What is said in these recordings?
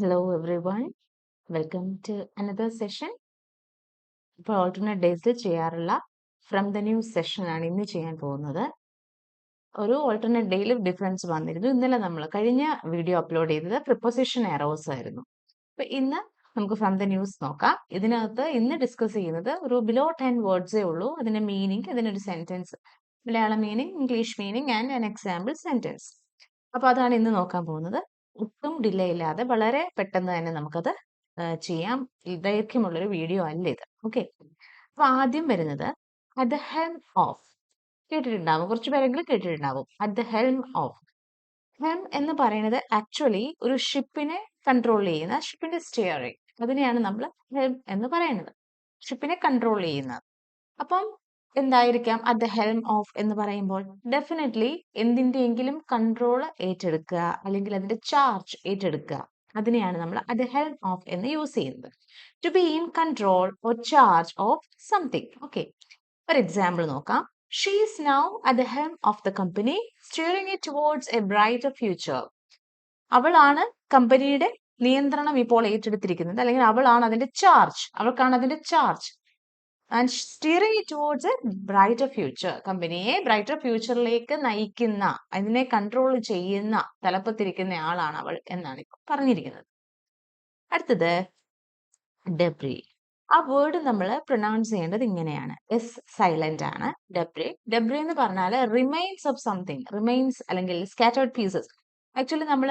Hello everyone, welcome to another session. ഇപ്പോൾ alternate ഡേയ്സിൽ ചെയ്യാറുള്ള ഫ്രം ദ ന്യൂ സെഷൻ ആണ് ഇന്ന് ചെയ്യാൻ പോകുന്നത്. ഒരു ഓൾട്ടർനേറ്റ് ഡേയിൽ ഡിഫറൻസ് വന്നിരുന്നു. ഇന്നലെ നമ്മൾ കഴിഞ്ഞ വീഡിയോ അപ്ലോഡ് ചെയ്തത് പ്രിപ്പോസിഷൻ എറോസ് ആയിരുന്നു. അപ്പൊ ഇന്ന് നമുക്ക് ഫ്രം ദ ന്യൂസ് നോക്കാം. ഇതിനകത്ത് ഇന്ന് ഡിസ്കസ് ചെയ്യുന്നത് ഒരു ബിലോ ടെൻ വേർഡ്സേ ഉള്ളൂ. അതിന്റെ മീനിങ് അതിനൊരു sentence Malayalam meaning English meaning and an example sentence അപ്പൊ അതാണ് ഇന്ന് നോക്കാൻ പോകുന്നത്. ഒട്ടും ഡിലേ ഇല്ലാതെ വളരെ പെട്ടെന്ന് തന്നെ നമുക്കത് ചെയ്യാം. ദൈർഘ്യമുള്ളൊരു വീഡിയോ അല്ല ഇത്. ഓക്കെ അപ്പൊ ആദ്യം വരുന്നത് അറ്റ് ദ ഹെൽം ഓഫ് കേട്ടിട്ടുണ്ടാവും. കുറച്ച് പേരെങ്കിലും കേട്ടിട്ടുണ്ടാവും. At the helm of helm എന്ന് പറയുന്നത് ആക്ച്വലി ഒരു ഷിപ്പിനെ കൺട്രോൾ ചെയ്യുന്ന ഷിപ്പിന്റെ സ്റ്റിയറിംഗ് അതിനെയാണ് നമ്മൾ ഹെം എന്ന് പറയുന്നത്. ഷിപ്പിനെ കൺട്രോൾ ചെയ്യുന്നത്. അപ്പം എന്തായിരിക്കാം? അറ്റ് ദ ഹെൽം ഓഫ് എന്ന് പറയുമ്പോൾ ഡെഫിനറ്റ്ലി എന്തിന്റെയെങ്കിലും കൺട്രോൾ ഏറ്റെടുക്കുക. അല്ലെങ്കിൽ അതിന്റെ ചാർജ് ഏറ്റെടുക്കുക. അതിനെയാണ് നമ്മൾ അറ്റ് ദ ഹെൽം ഓഫ് എന്ന് യൂസ് ചെയ്യുന്നത്. To be in control or charge of something okay ഒരു എക്സാമ്പിൾ നോക്കാം. She is now at the helm of the company steering it towards a brighter future അവളാണ് കമ്പനിയുടെ നിയന്ത്രണം ഇപ്പോൾ ഏറ്റെടുത്തിരിക്കുന്നത്. അല്ലെങ്കിൽ അവളാണ് അതിന്റെ ചാർജ് അവൾക്കാണ് അതിന്റെ charge and steering towards a brighter future കമ്പനിയെ ബ്രൈറ്റർ ഫ്യൂച്ചറിലേക്ക് നയിക്കുന്ന അതിനെ കൺട്രോൾ ചെയ്യുന്ന തലപ്പത്തിരിക്കുന്ന ആളാണ് അവൾ എന്നാണ് പറഞ്ഞിരിക്കുന്നത്. അടുത്തത് ഡെബ്രി ആ വേർഡ് നമ്മൾ പ്രൊനൗൺസ് ചെയ്യേണ്ടത് ഇങ്ങനെയാണ്. എസ് സൈലന്റ് ആണ് ഡെബ്രി ഡെബ്രി എന്ന് പറഞ്ഞാൽ റിമൈൻസ് ഓഫ് സംതിങ് റിമൈൻസ് അല്ലെങ്കിൽ സ്കാറ്റേർഡ് പീസസ് ആക്ച്വലി നമ്മൾ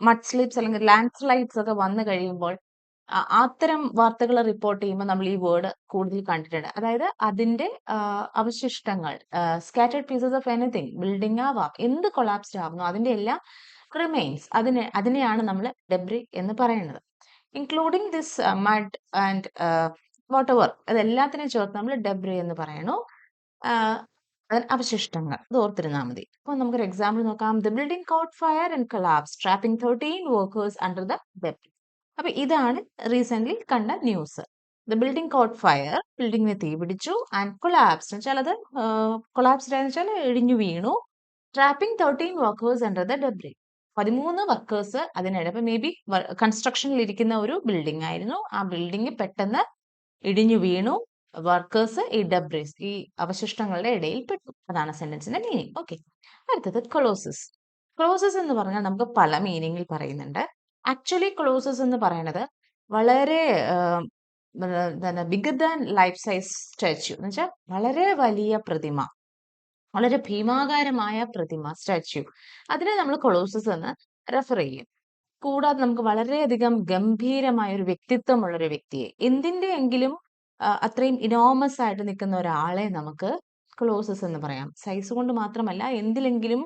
മഡ് സ്ലിപ്സ് അല്ലെങ്കിൽ ലാൻഡ് സ്ലൈഡ്സ് ഒക്കെ വന്നു കഴിയുമ്പോൾ അത്തരം വാർത്തകൾ റിപ്പോർട്ട് ചെയ്യുമ്പോൾ നമ്മൾ ഈ വേർഡ് കൂടുതൽ കണ്ടിട്ടുണ്ട്. അതായത് അതിന്റെ അവശിഷ്ടങ്ങൾ scattered pieces of anything building ആവാം എന്ത് കൊളാപ്സ്ഡ് ആവുന്നു അതിന്റെ എല്ലാം റിമെയിൻസ് അതിനെ അതിനെയാണ് നമ്മൾ ഡെബ്രി എന്ന് പറയുന്നത്. Including this mud and whatever അതെല്ലാത്തിനെയും ചേർത്ത് നമ്മൾ ഡെബ്രി എന്ന് പറയണു. അവശിഷ്ടങ്ങൾ ഇത് ഓർത്തിരുന്നാൽ മതി. അപ്പൊ നമുക്കൊരു എക്സാമ്പിൾ നോക്കാം. The building caught fire and collapse trapping thirteen workers under the debris അപ്പൊ ഇതാണ് റീസെന്റ് കണ്ട news the building caught fire ബിൽഡിങ്ങിന് തീ പിടിച്ചു ആൻഡ് കൊളാപ്സ് വെച്ചാൽ അത് കൊളാപ്സ്ഡ് വെച്ചാൽ ഇടിഞ്ഞു വീണു. Trapping thirteen workers under the debris പതിമൂന്ന് വർക്കേഴ്സ് അതിനിടെ അപ്പൊ മേ ബി കൺസ്ട്രക്ഷനിൽ ഇരിക്കുന്ന ഒരു ബിൽഡിംഗ് ആയിരുന്നു. ആ ബിൽഡിംഗ് പെട്ടെന്ന് ഇടിഞ്ഞു വീണു. വർക്കേഴ്സ് ഈ ഡബ്രിസ് ഈ അവശിഷ്ടങ്ങളുടെ ഇടയിൽ പെട്ടു. അതാണ് സെന്റൻസിന്റെ മീനിങ് ഓക്കെ അടുത്തത് ക്ലോസസ് ക്ലോസസ് എന്ന് പറഞ്ഞാൽ നമുക്ക് പല മീനിങ്ങിൽ പറയുന്നുണ്ട്. ആക്ച്വലി ക്ലോസസ് എന്ന് പറയുന്നത് വളരെ bigger than life size statue എന്ന് വെച്ചാൽ വളരെ വലിയ പ്രതിമ. വളരെ ഭീമാകാരമായ പ്രതിമ സ്റ്റാച്യു. അതിനെ നമ്മൾ കൊളോസസ് എന്ന് റെഫർ ചെയ്യും. കൂടാതെ നമുക്ക് വളരെയധികം ഗംഭീരമായ ഒരു വ്യക്തിത്വമുള്ള ഒരു വ്യക്തിയെ. എന്തിന്റെ എങ്കിലും അത്രയും ഇനോമസ് ആയിട്ട് നിൽക്കുന്ന ഒരാളെ നമുക്ക് ക്ലോസസ് എന്ന് പറയാം. സൈസ് കൊണ്ട് മാത്രമല്ല എന്തിലെങ്കിലും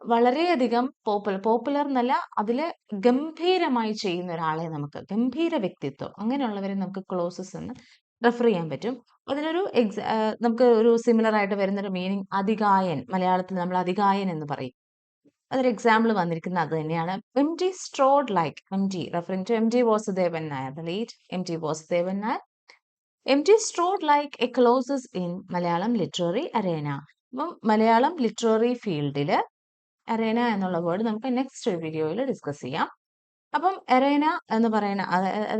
വളരെയധികം പോപ്പുലർ പോപ്പുലർ എന്നല്ല അതിൽ ഗംഭീരമായി ചെയ്യുന്ന ഒരാളെ നമുക്ക് ഗംഭീര വ്യക്തിത്വം അങ്ങനെയുള്ളവരെ നമുക്ക് ക്ലോസസ് എന്ന് റെഫർ ചെയ്യാൻ പറ്റും. അതിനൊരു എക്സ നമുക്ക് ഒരു സിമിലർ ആയിട്ട് വരുന്നൊരു മീനിങ് അതികായൻ മലയാളത്തിൽ നമ്മൾ അധികായൻ എന്ന് പറയും. അതൊരു എക്സാമ്പിൾ വന്നിരിക്കുന്നത് അത് തന്നെയാണ്. M T strode like M T referring to M T Vasudevan Nair the late M T Vasudevan Nair M T strode like a colossus in Malayalam literary arena അപ്പം മലയാളം ലിറ്റററി ഫീൽഡിൽ അരേന എന്നുള്ള word നമുക്ക് next വീഡിയോയിൽ discuss ചെയ്യാം. അപ്പം arena എന്ന് പറയുന്ന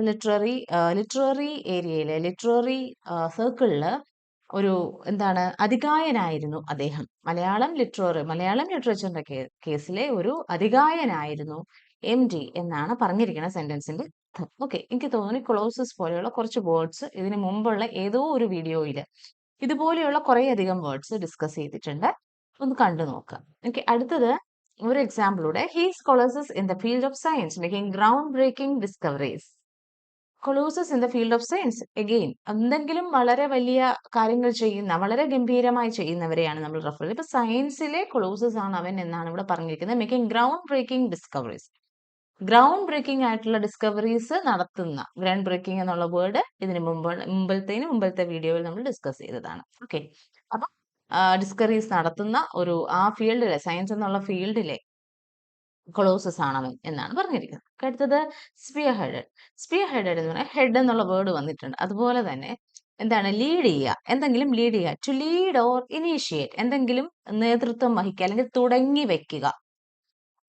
literary literary ഏരിയയിലെ ലിറ്റററി സർക്കിളിൽ ഒരു എന്താണ് അധികായനായിരുന്നു അദ്ദേഹം. മലയാളം ലിറ്റററി മലയാളം ലിറ്ററേച്ചറിന്റെ കേസിലെ ഒരു അധികായനായിരുന്നു എം ഡി എന്നാണ് പറഞ്ഞിരിക്കുന്ന സെന്റൻസിന്റെ ഓക്കെ എനിക്ക് തോന്നുന്നു ക്ലോസസ് പോലെയുള്ള കുറച്ച് വേർഡ്സ് ഇതിന് മുമ്പുള്ള ഏതോ ഒരു വീഡിയോയിൽ ഇതുപോലെയുള്ള കുറേയധികം വേർഡ്സ് ഡിസ്കസ് ചെയ്തിട്ടുണ്ട്. ഒന്ന് കണ്ടു നോക്കാം. ഓക്കെ അടുത്തത് ഒരു എക്സാമ്പിളൂടെ he colossus in the field of science making ground breaking discoveries colossus in the field of science again എന്തെങ്കിലും വളരെ വലിയ കാര്യങ്ങൾ ചെയ്യുന്ന വളരെ ഗംഭീരമായി ചെയ്യുന്നവരെയാണ് നമ്മൾ റെഫർ ചെയ്യുന്നത്. ഇപ്പൊ സയൻസിലെ കൊളോസസ് ആണ് അവൻ എന്നാണ് ഇവിടെ പറഞ്ഞിരിക്കുന്നത്. Making ground breaking discoveries ground breaking ആയിട്ടുള്ള ഡിസ്കവറീസ് നടത്തുന്ന ഗ്രൗണ്ട് ബ്രേക്കിംഗ് എന്നുള്ള വേർഡ് ഇതിന് മുമ്പ് മുമ്പത്തേന് മുമ്പത്തെ വീഡിയോയിൽ നമ്മൾ ഡിസ്കസ് ചെയ്തതാണ്. ഓക്കെ അപ്പൊ ഡിസ്കവറീസ് നടത്തുന്ന ഒരു ആ ഫീൽഡിലെ സയൻസ് എന്നുള്ള ഫീൽഡിലെ ക്ലോസസ് ആണ് അവൻ എന്നാണ് പറഞ്ഞിരിക്കുന്നത്. അടുത്തത് സ്പിയർ ഹെഡഡ് സ്പിയർ ഹെഡഡ് എന്ന് പറഞ്ഞാൽ ഹെഡ് എന്നുള്ള വേർഡ് വന്നിട്ടുണ്ട്. അതുപോലെ തന്നെ എന്താണ് ലീഡ് ചെയ്യുക. എന്തെങ്കിലും ലീഡ് ചെയ്യുക. ടു ലീഡ് ഓർ ഇനീഷ്യേറ്റ് എന്തെങ്കിലും നേതൃത്വം വഹിക്കുക. അല്ലെങ്കിൽ തുടങ്ങി വെക്കുക.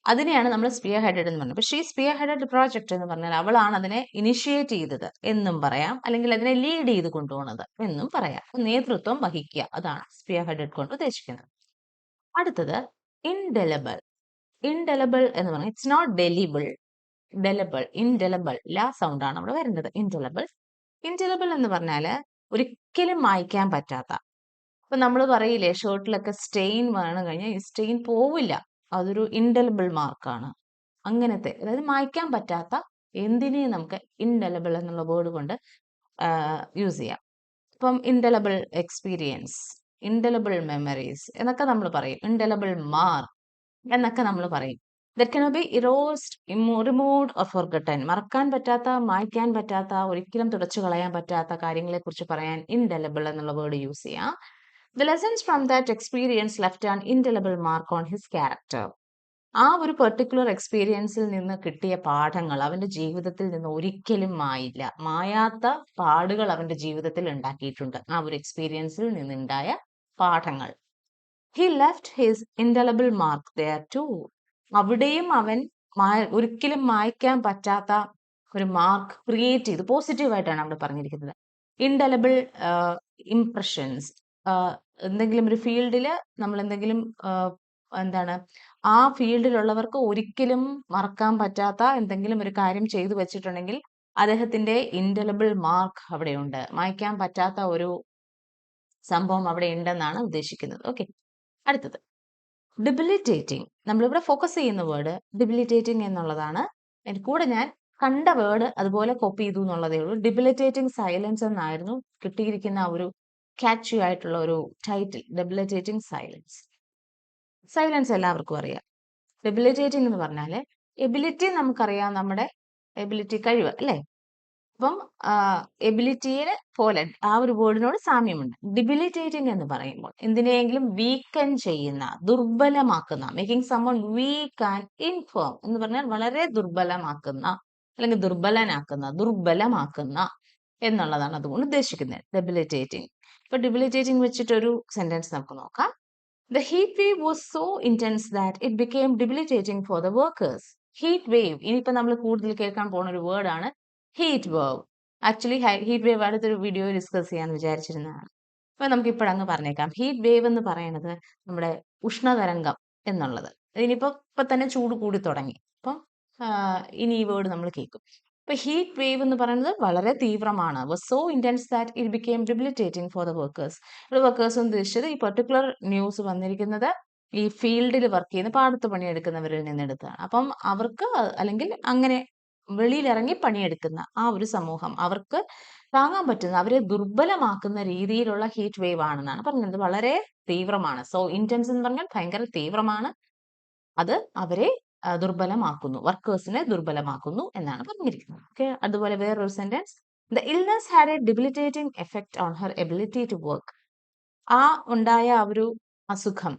അതിനെയാണ് നമ്മൾ സ്പിയർ ഹെഡഡ് എന്ന് പറയുന്നത് പക്ഷേ ഈ സ്പിയർ ഹെഡഡ് പ്രോജക്റ്റ് എന്ന് പറഞ്ഞാൽ അവളാണ് അതിനെ ഇനിഷ്യേറ്റ് ചെയ്തത് എന്നും പറയാം. അല്ലെങ്കിൽ അതിനെ ലീഡ് ചെയ്ത് കൊണ്ടുപോകുന്നത് എന്നും പറയാം. നേതൃത്വം വഹിക്കുക. അതാണ് സ്പിയർ ഹെഡഡ് കൊണ്ട് ഉദ്ദേശിക്കുന്നത്. അടുത്തത് ഇൻഡെലബിൾ ഇൻഡെലബിൾ എന്ന് പറഞ്ഞാൽ ഇറ്റ്സ് നോട്ട് ഡെലിബിൾ ഡെലബിൾ ഇൻഡെലബിൾ ലാ ആണ് അവിടെ വരുന്നത്. ഇൻഡെലബിൾ ഇൻഡെലബിൾ എന്ന് പറഞ്ഞാൽ ഒരിക്കലും മായ്ക്കാൻ പറ്റാത്ത. ഇപ്പൊ നമ്മൾ പറയില്ലേ ഷർട്ടിലൊക്കെ സ്റ്റെയിൻ വേണം കഴിഞ്ഞാൽ ഈ സ്റ്റെയിൻ പോവില്ല. അതൊരു ഇൻഡെലബിൾ മാർക്കാണ് അങ്ങനത്തെ അതായത് മായ്ക്കാൻ പറ്റാത്ത എന്തിനേയും നമുക്ക് ഇൻഡെലബിൾ എന്നുള്ള വേർഡ് കൊണ്ട് യൂസ് ചെയ്യാം. ഇപ്പം ഇൻഡെലബിൾ എക്സ്പീരിയൻസ് ഇൻഡെലബിൾ മെമ്മറീസ് എന്നൊക്കെ നമ്മൾ പറയും. ഇൻഡെലബിൾ മാർക്ക് എന്നൊക്കെ നമ്മൾ പറയും. That cannot be erased removed or forgotten മറക്കാൻ പറ്റാത്ത മായ്ക്കാൻ പറ്റാത്ത ഒരിക്കലും തുടച്ചു കളയാൻ പറ്റാത്ത കാര്യങ്ങളെ കുറിച്ച് പറയാൻ ഇൻഡെലബിൾ എന്നുള്ള വേർഡ് യൂസ് ചെയ്യാം. The lessons from that experience left an indelible mark on his character ആ ഒരു പെർട്ടിക്കുലർ എക്സ്പീരിയൻസിൽ നിന്ന് കിട്ടിയ പാഠങ്ങൾ അവന്റെ ജീവിതത്തിൽ നിന്ന് ഒരിക്കലും മായില്ല. മായാത്ത പാടുകൾ അവന്റെ ജീവിതത്തിൽ ഉണ്ടാക്കിയിട്ടുണ്ട്. ആ ഒരു എക്സ്പീരിയൻസിൽ നിന്നുണ്ടായ പാഠങ്ങൾ. He left his indelible mark there too അവിടെയും അവൻ ഒരിക്കലും മായ്ക്കാൻ പറ്റാത്ത ഒരു മാർക്ക് ക്രിയേറ്റ് ചെയ്തു പോസിറ്റീവായിട്ടാണ് അവിടെ പറഞ്ഞിരിക്കുന്നത്. ഇൻഡലബിൾ ഇംപ്രഷൻസ് എന്തെങ്കിലും ഒരു ഫീൽഡിൽ നമ്മൾ എന്തെങ്കിലും എന്താണ് ആ ഫീൽഡിലുള്ളവർക്ക് ഒരിക്കലും മറക്കാൻ പറ്റാത്ത എന്തെങ്കിലും ഒരു കാര്യം ചെയ്തു വെച്ചിട്ടുണ്ടെങ്കിൽ അദ്ദേഹത്തിന്റെ ഇൻഡലബിൾ മാർക്ക് അവിടെയുണ്ട്. മായ്ക്കാൻ പറ്റാത്ത ഒരു സംഭവം അവിടെ ഉണ്ടെന്നാണ് ഉദ്ദേശിക്കുന്നത്. ഓക്കെ. അടുത്തത്. ഡിബിലിറ്റേറ്റിംഗ് നമ്മളിവിടെ ഫോക്കസ് ചെയ്യുന്ന വേർഡ് ഡിബിലിറ്റേറ്റിംഗ് എന്നുള്ളതാണ്. അതിന്റെ കൂടെ ഞാൻ കണ്ട വേർഡ് അതുപോലെ കോപ്പി ചെയ്തു എന്നുള്ളതേ ഉള്ളൂ. ഡിബിലിറ്റേറ്റിംഗ് സൈലൻസ് എന്നായിരുന്നു കിട്ടിയിരിക്കുന്ന ആ ഒരു ക്യാച്ചി ആയിട്ടുള്ള ഒരു ടൈറ്റിൽ ഡെബിലിറ്റേറ്റിംഗ് സൈലൻസ് സൈലൻസ് എല്ലാവർക്കും അറിയാം. ഡെബിലിറ്റേറ്റിംഗ് എന്ന് പറഞ്ഞാൽ എബിലിറ്റി നമുക്കറിയാം നമ്മുടെ എബിലിറ്റി കഴിവ് അല്ലേ? അപ്പം എബിലിറ്റിയെ പോലെ ആ ഒരു വേർഡിനോട് സാമ്യമുണ്ട്. ഡിബിലിറ്റേറ്റിംഗ് എന്ന് പറയുമ്പോൾ എന്തിനെയെങ്കിലും വീക്കൻ ചെയ്യുന്ന ദുർബലമാക്കുന്ന making someone weak and infirm എന്ന് പറഞ്ഞാൽ വളരെ ദുർബലമാക്കുന്ന അല്ലെങ്കിൽ ദുർബലനാക്കുന്ന ദുർബലമാക്കുന്ന എന്നുള്ളതാണ് അതുകൊണ്ട് ഉദ്ദേശിക്കുന്നത്. ഡെബിലിറ്റേറ്റിംഗ് ഇപ്പൊ ഡിബിലിറ്റേറ്റിംഗ് വെച്ചിട്ടൊരു സെന്റൻസ് നമുക്ക് നോക്കാം. The heat wave was so intense that it became debilitating for the workers heat wave ഇനിയിപ്പോ നമ്മൾ കൂടുതൽ കേൾക്കാൻ പോകുന്ന ഒരു വേർഡ് ആണ് heat wave actually heat wave അടുത്തൊരു വീഡിയോ ഡിസ്കസ് ചെയ്യാൻ വിചാരിച്ചിരുന്നതാണ്. അപ്പൊ നമുക്ക് ഇപ്പോഴങ്ങ് പറഞ്ഞേക്കാം. ഹീറ്റ് വേവ് എന്ന് പറയുന്നത് നമ്മുടെ ഉഷ്ണതരംഗം എന്നുള്ളത്. ഇനിയിപ്പോ ഇപ്പൊ തന്നെ ചൂട് കൂടി തുടങ്ങി. അപ്പം ഇനി ഈ വേർഡ് നമ്മൾ കേൾക്കും. ഇപ്പൊ ഹീറ്റ് വേവ് എന്ന് പറയുന്നത് വളരെ തീവ്രമാണ്. Was so intense that it became debilitating for the workers ഇവിടെ വർക്കേഴ്സ് ഉദ്ദേശിച്ചത് ഈ പെർട്ടിക്കുലർ ന്യൂസ് വന്നിരിക്കുന്നത് ഈ ഫീൽഡിൽ വർക്ക് ചെയ്യുന്ന പാടത്ത് പണിയെടുക്കുന്നവരിൽ നിന്നെടുത്താണ് അപ്പം അവർക്ക് അല്ലെങ്കിൽ അങ്ങനെ വെളിയിലിറങ്ങി പണിയെടുക്കുന്ന ആ ഒരു സമൂഹം അവർക്ക് താങ്ങാൻ പറ്റുന്ന അവരെ ദുർബലമാക്കുന്ന രീതിയിലുള്ള ഹീറ്റ് വേവ് ആണെന്നാണ് പറഞ്ഞത്. വളരെ തീവ്രമാണ്. സോ ഇന്റൻസ് എന്ന് പറഞ്ഞാൽ ഭയങ്കര തീവ്രമാണ്. അത് അവരെ ദുർബലമാക്കുന്നു. വർക്കേഴ്സിനെ ദുർബലമാക്കുന്നു എന്നാണ് പറഞ്ഞിരിക്കുന്നത്. ഓക്കെ? അതുപോലെ വേറൊരു sentence the illness had a debilitating effect on her ability to work ആ ഉണ്ടായ ആ ഒരു അസുഖം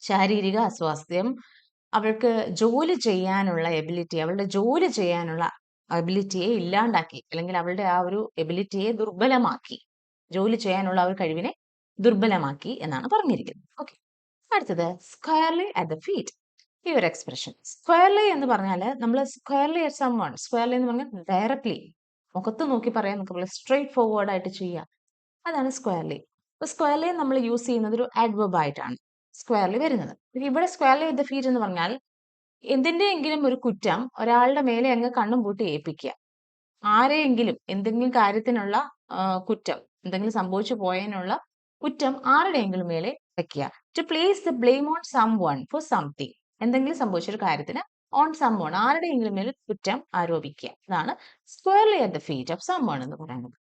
ശാരീരിക അസ്വാസ്ഥ്യം അവൾക്ക് ജോലി ചെയ്യാനുള്ള എബിലിറ്റി അവളുടെ ജോലി ചെയ്യാനുള്ള എബിലിറ്റിയെ ഇല്ലാണ്ടാക്കി അല്ലെങ്കിൽ അവളുടെ ആ ഒരു എബിലിറ്റിയെ ദുർബലമാക്കി ജോലി ചെയ്യാനുള്ള ആ ഒരു കഴിവിനെ ദുർബലമാക്കി എന്നാണ് പറഞ്ഞിരിക്കുന്നത്. ഓക്കെ? അടുത്തത് സ്ക്വയർലി അറ്റ് ദ ഫീറ്റ് ഈ ഒരു എക്സ്പ്രഷൻ സ്ക്വയർലി എന്ന് പറഞ്ഞാൽ നമ്മൾ സ്ക്വയർലി സം വൺ സ്ക്വയർലി എന്ന് പറഞ്ഞാൽ ഡയറക്ട്ലി മുഖത്ത് നോക്കി പറയാൻ നമുക്ക് സ്ട്രെയിറ്റ് ഫോർവേഡ് ആയിട്ട് ചെയ്യാം. അതാണ് സ്ക്വയർലി അപ്പൊ സ്ക്വയർലി നമ്മൾ യൂസ് ചെയ്യുന്നത് ഒരു ആഡ്വബ് ആയിട്ടാണ് സ്ക്വയർലി വരുന്നത്. ഇവിടെ സ്ക്വയർലി വിത്ത് ഫീറ്റ് എന്ന് പറഞ്ഞാൽ എന്തിന്റെയെങ്കിലും ഒരു കുറ്റം ഒരാളുടെ മേലെ അങ്ങ് കണ്ണും പൂട്ടി ഏൽപ്പിക്കുക. ആരെയെങ്കിലും എന്തെങ്കിലും കാര്യത്തിനുള്ള കുറ്റം എന്തെങ്കിലും സംഭവിച്ചു പോയതിനുള്ള കുറ്റം ആരുടെയെങ്കിലും മേലെ വെക്കുക. To place the blame on someone for something എന്തെങ്കിലും സംഭവിച്ചൊരു കാര്യത്തിന് ഓൺ സമ്മോൺ ആരുടെയെങ്കിലും മേൽ കുറ്റം ആരോപിക്കുക. അതാണ് squarely at the feet of someone എന്ന് പറയുന്നത്.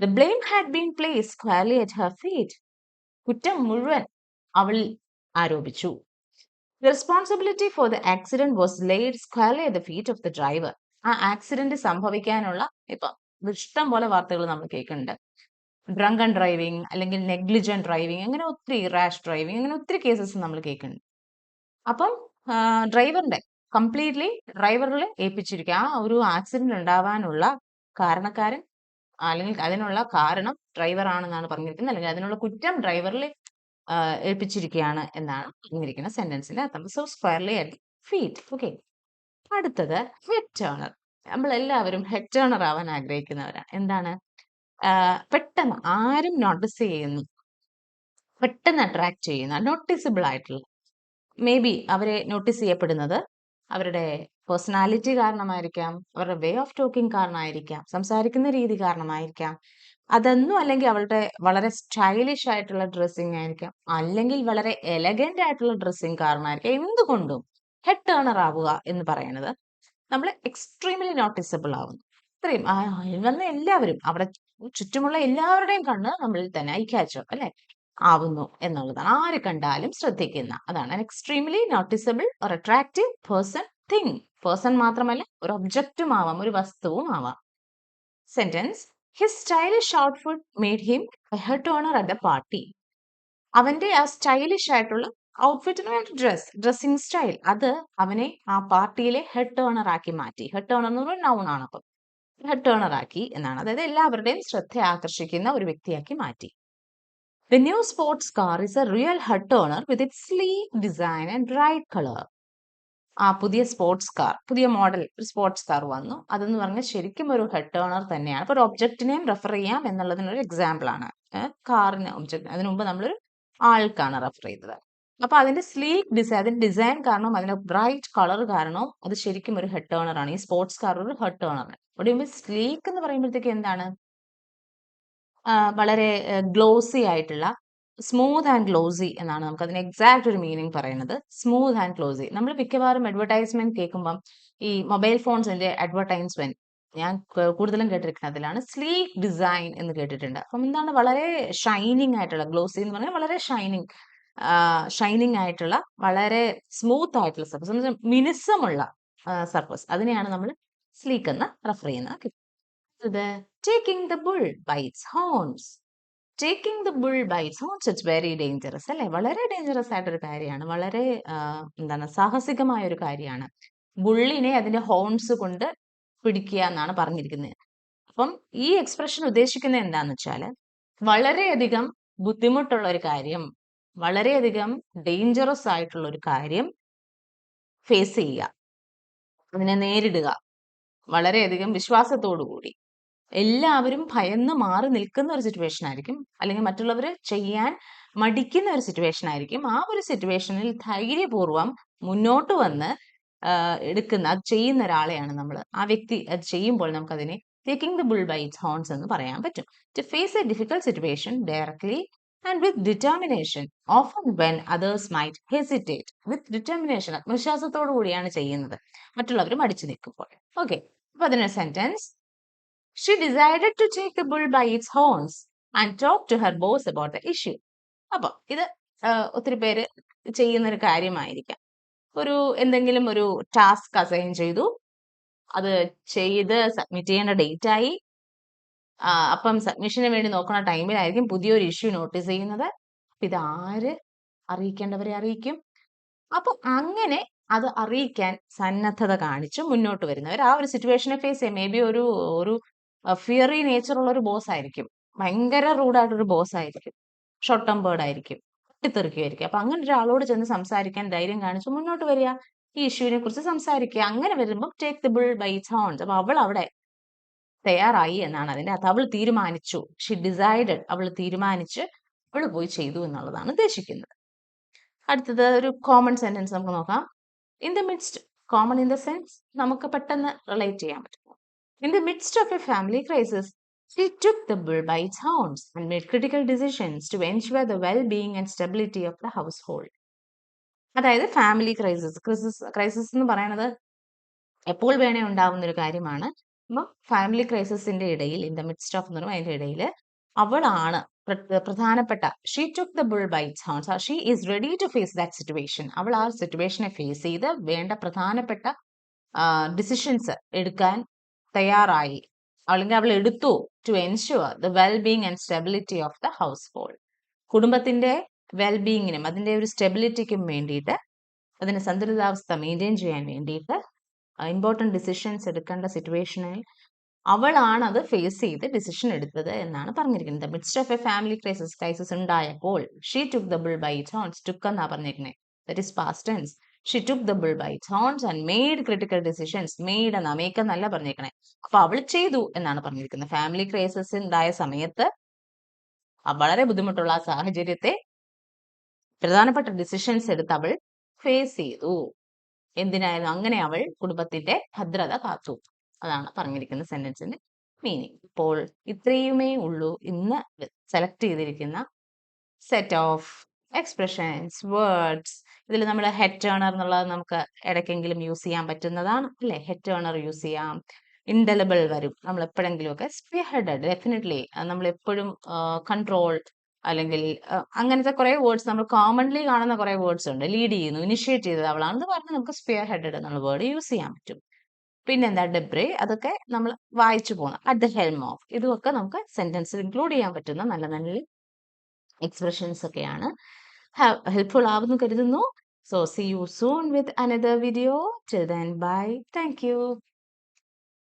The blame had been place squarely at her feet കുറ്റം മുഴുവൻ അവൾ ആരോപിച്ചു. The responsibility for the accident was laid squarely at the feet of the driver ആ ആക്സിഡന്റ് സംഭവിക്കാനുള്ള ഇപ്പൊ ഇഷ്ടം പോലെ വാർത്തകൾ നമ്മൾ കേൾക്കുന്നുണ്ട്. ഡ്രങ്കൺ ഡ്രൈവിംഗ് അല്ലെങ്കിൽ നെഗ്ലിജൻ ഡ്രൈവിംഗ് അങ്ങനെ ഒത്തിരി റാഷ് ഡ്രൈവിംഗ് അങ്ങനെ ഒത്തിരി കേസസ് നമ്മൾ കേൾക്കുന്നുണ്ട്. അപ്പം ഡ്രൈവറിന്റെ കംപ്ലീറ്റ്ലി ഡ്രൈവറിൽ ഏൽപ്പിച്ചിരിക്കുക. ആ ഒരു ആക്സിഡന്റ് ഉണ്ടാവാനുള്ള കാരണക്കാരൻ അല്ലെങ്കിൽ അതിനുള്ള കാരണം ഡ്രൈവർ ആണെന്നാണ് പറഞ്ഞിരിക്കുന്നത്. അല്ലെങ്കിൽ അതിനുള്ള കുറ്റം ഡ്രൈവറിൽ ഏൽപ്പിച്ചിരിക്കുകയാണ് എന്നാണ് പറഞ്ഞിരിക്കുന്ന സെന്റൻസിൽ. So squarely at feet okay അടുത്തത് ഹെഡ് ടേണർ നമ്മൾ എല്ലാവരും ഹെഡ് ടേണർ ആവാൻ ആഗ്രഹിക്കുന്നവരാണ് എന്താണ്? പെട്ടെന്ന് ആരും നോട്ടീസ് ചെയ്യുന്നു. പെട്ടെന്ന് അട്രാക്ട് ചെയ്യുന്ന നോട്ടീസബിൾ ആയിട്ടുള്ള മേ ബി അവരെ നോട്ടീസ് ചെയ്യപ്പെടുന്നത് അവരുടെ പേഴ്സണാലിറ്റി കാരണമായിരിക്കാം അവരുടെ വേ ഓഫ് ടോക്കിംഗ് കാരണമായിരിക്കാം സംസാരിക്കുന്ന രീതി കാരണമായിരിക്കാം. അതൊന്നും അല്ലെങ്കിൽ അവളുടെ വളരെ സ്റ്റൈലിഷ് ആയിട്ടുള്ള ഡ്രസ്സിങ് ആയിരിക്കാം അല്ലെങ്കിൽ വളരെ എലഗന്റ് ആയിട്ടുള്ള ഡ്രസ്സിങ് കാരണമായിരിക്കാം എന്തുകൊണ്ടും ഹെഡ് ടേണർ ആവുക എന്ന് പറയുന്നത് നമ്മൾ എക്സ്ട്രീംലി നോട്ടീസബിൾ ആവുന്നു. ഇത്രയും വന്ന എല്ലാവരും അവിടെ ചുറ്റുമുള്ള എല്ലാവരുടെയും കണ്ണ് നമ്മളിൽ തന്നെ ഐ ക്യാച്ച് അല്ലെ? ആവുന്നു എന്നുള്ളതാണ്. ആര് കണ്ടാലും ശ്രദ്ധിക്കുന്ന അതാണ് എക്സ്ട്രീംലി നോട്ടീസബിൾ ഒരു അട്രാക്റ്റീവ് പേഴ്സൺ തിങ് പേഴ്സൺ മാത്രമല്ല ഒരു ഒബ്ജക്റ്റും ആവാം ഒരു വസ്തുവും ആവാം. Sentence his stylish food made him head turner at the party അവന്റെ ആ സ്റ്റൈലിഷ് ആയിട്ടുള്ള ഔട്ട്ഫിറ്റിന് വേണ്ട ഡ്രസ് ഡ്രസ്സിംഗ് സ്റ്റൈൽ അത് അവനെ ആ പാർട്ടിയിലെ ഹെഡ് ടേണർ ആക്കി മാറ്റി. ഹെഡ് ടേണർ എന്ന് പറയുന്നത് നൗൺ ആണ് അപ്പം. ഹെഡ് ടേണർ ആക്കി എന്നാണ്. അതായത് എല്ലാവരുടെയും ശ്രദ്ധ ആകർഷിക്കുന്ന ഒരു വ്യക്തിയാക്കി മാറ്റി. The new sports car is a real head turner with its sleek design and bright color. ആ പുതിയ സ്പോർട്സ് കാർ പുതിയ മോഡൽ ഒരു സ്പോർട്സ് കാർ വന്നു. അതെന്ന് പറഞ്ഞാൽ ശരിക്കും ഒരു ഹെഡ് ടേണർ തന്നെയാണ്. അപ്പോൾ ഒരു ഒബ്ജക്റ്റിനെയും റെഫർ ചെയ്യാം എന്നുള്ളതിനൊരു എക്സാമ്പിൾ ആണ്. കാറിന് ഒബ്ജക്റ്റ് അതിനു മുമ്പ് നമ്മളൊരു ആൾക്കാണ് റെഫർ ചെയ്തത്. അപ്പോൾ അതിന്റെ സ്ലീക്ക് ഡിസൈൻ അതിന്റെ ഡിസൈൻ കാരണം അതിന്റെ ബ്രൈറ്റ് കളർ കാരണവും അത് ശരിക്കും ഒരു ഹെഡ് ടേണർ ആണ്. ഈ സ്പോർട്സ് കാർ ഒരു ഹെഡ് ടേണർ ആണ്. സ്ലീക്ക് എന്ന് പറയുമ്പോഴത്തേക്ക് എന്താണ്? വളരെ ഗ്ലോസി ആയിട്ടുള്ള സ്മൂത്ത് ആൻഡ് ഗ്ലോസി എന്നാണ് നമുക്ക് അതിന് എക്സാക്ട് ഒരു മീനിങ് പറയുന്നത്. Smooth and glossy. നമ്മൾ മിക്കവാറും അഡ്വർടൈസ്മെന്റ് കേൾക്കുമ്പം ഈ മൊബൈൽ ഫോൺസിന്റെ അഡ്വർടൈസ്മെന്റ് ഞാൻ കൂടുതലും കേട്ടിരിക്കുന്നതിലാണ്. സ്ലീക്ക് ഡിസൈൻ എന്ന് കേട്ടിട്ടുണ്ട്. അപ്പം എന്താണ് വളരെ ഷൈനിങ് ആയിട്ടുള്ള ഗ്ലോസി എന്ന് പറഞ്ഞാൽ വളരെ ഷൈനിങ് ഷൈനിങ് ആയിട്ടുള്ള വളരെ സ്മൂത്ത് ആയിട്ടുള്ള സർഫസ് മിനുസമുള്ള സർഫസ് അതിനെയാണ് നമ്മൾ സ്ലീക്ക് എന്ന് റെഫർ ചെയ്യുന്നത്. ഇത് taking the bull by its horns taking the bull by its horns it's very dangerous അല്ലെ? വളരെ ഡേഞ്ചറസ് ആയിട്ടൊരു കാര്യമാണ്. വളരെ എന്താണ് സാഹസികമായ ഒരു കാര്യമാണ്. ബുള്ളിനെ അതിന്റെ ഹോൺസ് കൊണ്ട് പിടിക്കുക എന്നാണ് പറഞ്ഞിരിക്കുന്നത്. അപ്പം ഈ എക്സ്പ്രഷൻ ഉദ്ദേശിക്കുന്നത് എന്താന്ന് വെച്ചാൽ വളരെയധികം ബുദ്ധിമുട്ടുള്ള ഒരു കാര്യം വളരെയധികം ഡേഞ്ചറസ് ആയിട്ടുള്ള ഒരു കാര്യം ഫേസ് ചെയ്യുക. അതിനെ നേരിടുക. വളരെയധികം വിശ്വാസത്തോടു കൂടി എല്ലാവരും ഭയന്ന് മാറി നിൽക്കുന്ന ഒരു സിറ്റുവേഷൻ ആയിരിക്കും. അല്ലെങ്കിൽ മറ്റുള്ളവർ ചെയ്യാൻ മടിക്കുന്ന ഒരു സിറ്റുവേഷൻ ആയിരിക്കും. ആ ഒരു സിറ്റുവേഷനിൽ ധൈര്യപൂർവം മുന്നോട്ട് വന്ന് എടുക്കുന്ന അത് ചെയ്യുന്ന ഒരാളെയാണ് നമ്മൾ ആ വ്യക്തി അത് ചെയ്യുമ്പോൾ നമുക്കതിനെ taking the bull by its horns എന്ന് പറയാൻ പറ്റും. To face a difficult situation directly and with determination often when others might hesitate with determination ആത്മവിശ്വാസത്തോടു കൂടിയാണ് ചെയ്യുന്നത്. മറ്റുള്ളവർ മടിച്ചു നിൽക്കുമ്പോൾ. ഓക്കെ അപ്പൊ അതിനൊരു sentence she decided to take the bull by its horns and talk to her boss about the issue അപ്പൊ ഇത് ഒത്തിരി പേര് ചെയ്യുന്ന ഒരു കാര്യമായിരിക്കാം. ഒരു എന്തെങ്കിലും ഒരു ടാസ്ക് അസൈൻ ചെയ്തു. അത് ചെയ്ത് സബ്മിറ്റ് ചെയ്യേണ്ട ഡേറ്റ് ആയി. അപ്പം സബ്മിഷന് വേണ്ടി നോക്കുന്ന ടൈമിലായിരിക്കും പുതിയൊരു ഇഷ്യൂ നോട്ടീസ് ചെയ്യുന്നത്. അപ്പം ഇതാര് അറിയിക്കേണ്ടവരെ അറിയിക്കും. അപ്പൊ അങ്ങനെ അത് അറിയിക്കാൻ സന്നദ്ധത കാണിച്ചു മുന്നോട്ട് വരുന്നവർ ആ ഒരു സിറ്റുവേഷനെ ഫേസ് ചെയ്യാം മേ ബി ഒരു ഒരു ഫിയറി നേച്ചർ ഉള്ള ഒരു ബോസ് ആയിരിക്കും. ഭയങ്കര റൂഡായിട്ടൊരു ബോസ് ആയിരിക്കും. ഷോർട്ട് ടെമ്പേർഡ് ആയിരിക്കും. പൊട്ടിത്തെറിക്കുമായിരിക്കും അപ്പൊ അങ്ങനെ ഒരാളോട് ചെന്ന് സംസാരിക്കാൻ ധൈര്യം കാണിച്ച് മുന്നോട്ട് വരിക. ഈ ഇഷ്യൂവിനെ കുറിച്ച് സംസാരിക്കുക. അങ്ങനെ വരുമ്പോൾ take the bull by its horns അപ്പൊ അവൾ അവിടെ തയ്യാറായി എന്നാണ് അതിന്റെ അർത്ഥം. അവൾ തീരുമാനിച്ചു. ഷി ഡിസൈഡഡ് അവൾ തീരുമാനിച്ച് അവൾ പോയി ചെയ്തു എന്നുള്ളതാണ് ഉദ്ദേശിക്കുന്നത്. അടുത്തത് ഒരു കോമൺ സെന്റൻസ് നമുക്ക് നോക്കാം. In the midst common in the sense നമുക്ക് പെട്ടെന്ന് റിലേറ്റ് ചെയ്യാൻ പറ്റും. In the midst of a family crisis, She took the bull by its horns and made critical decisions to ensure the well-being and stability of the household. അതായത് family crisis crisis crisis എന്ന് പറയുന്നത് എപ്പോൾ വേണേ ഉണ്ടാവുന്ന ഒരു കാര്യമാണ്. അപ്പം family ക്രൈസിസിന്റെ ഇടയിൽ ഇൻ ദ മിഡ്സ്റ്റ് ഓഫ് എന്ന് പറയുമ്പോൾ അതിന്റെ ഇടയിൽ അവളാണ് പ്രധാനപ്പെട്ട she took the bull by horns she is ready to face that situation അവൾ ആ സിറ്റുവേഷനെ ഫേസ് ചെയ്ത് വേണ്ട പ്രധാനപ്പെട്ട ഡിസിഷൻസ് എടുക്കാൻ തയ്യാറായി. അല്ലെങ്കിൽ അവൾ എടുത്തു to ensure the wellbeing and stability of the household കുടുംബത്തിന്റെ വെൽബീങ്ങിനും അതിന്റെ ഒരു സ്റ്റെബിലിറ്റിക്കും വേണ്ടിയിട്ട് അതിന് സന്തുലിതാവസ്ഥ മെയിന്റെയിൻ ചെയ്യാൻ വേണ്ടിയിട്ട് ഇമ്പോർട്ടന്റ് ഡിസിഷൻസ് എടുക്കേണ്ട സിറ്റുവേഷനിൽ അവളാണ് അത് ഫേസ് ചെയ്ത് ഡിസിഷൻ എടുത്തത് എന്നാണ് പറഞ്ഞിരിക്കുന്നത്. Midst of a family crisis crisis ഉണ്ടായപ്പോൾ she took the bull by horns took എന്നാണ് പറഞ്ഞിരിക്കുന്നത്? That is past tense she took the bull by horns and made critical decisions made എന്നാ മേക്ക് എന്നല്ല പറഞ്ഞിരിക്കണേ അപ്പൊ അവൾ ചെയ്തു എന്നാണ് പറഞ്ഞിരിക്കുന്നത്. ഫാമിലി ക്രൈസിസ് ഉണ്ടായ സമയത്ത് വളരെ ബുദ്ധിമുട്ടുള്ള ആ സാഹചര്യത്തെ പ്രധാനപ്പെട്ട ഡിസിഷൻസ് എടുത്ത് അവൾ ഫേസ് ചെയ്തു. എന്തിനായിരുന്നു? അങ്ങനെ അവൾ കുടുംബത്തിന്റെ ഭദ്രത കാത്തു. അതാണ് പറഞ്ഞിരിക്കുന്ന സെന്റൻസിന്റെ മീനിങ് ഇപ്പോൾ ഇത്രയുമേ ഉള്ളൂ. ഇന്ന് സെലക്ട് ചെയ്തിരിക്കുന്ന സെറ്റ് ഓഫ് എക്സ്പ്രഷൻസ് വേർഡ്സ് ഇതിൽ നമ്മൾ ഹെഡ് ടേണർ എന്നുള്ളത് നമുക്ക് ഇടയ്ക്കെങ്കിലും യൂസ് ചെയ്യാൻ പറ്റുന്നതാണ് അല്ലേ? ഹെഡ് ടേണർ യൂസ് ചെയ്യാം. ഇൻഡലബിൾ വരും. നമ്മൾ എപ്പോഴെങ്കിലും ഒക്കെ സ്പിയർ ഹെഡഡ് ഡെഫിനറ്റ്ലി നമ്മൾ എപ്പോഴും കൺട്രോൾ അല്ലെങ്കിൽ അങ്ങനത്തെ കുറേ വേർഡ്സ് നമ്മൾ കോമൺലി കാണുന്ന കുറേ വേർഡ്സ് ഉണ്ട്. ലീഡ് ചെയ്യുന്നു ഇനിഷ്യേറ്റ് ചെയ്തത് അവളാണെന്ന് പറഞ്ഞ് നമുക്ക് സ്പിയർ ഹെഡഡ് എന്നുള്ള വേർഡ് യൂസ് ചെയ്യാൻ പറ്റും. പിന്നെന്താ? ഡെബ്രേ അതൊക്കെ നമ്മൾ വായിച്ചു പോകണം അറ്റ് ദ ഹെൽം ഓഫ് ഇതുമൊക്കെ നമുക്ക് സെന്റൻസിൽ ഇൻക്ലൂഡ് ചെയ്യാൻ പറ്റുന്ന നല്ല നല്ല എക്സ്പ്രഷൻസ് ഒക്കെയാണ്. ഹെൽപ്ഫുൾ ആവുന്നു കരുതുന്നു. So see you soon with another video till then bye thank you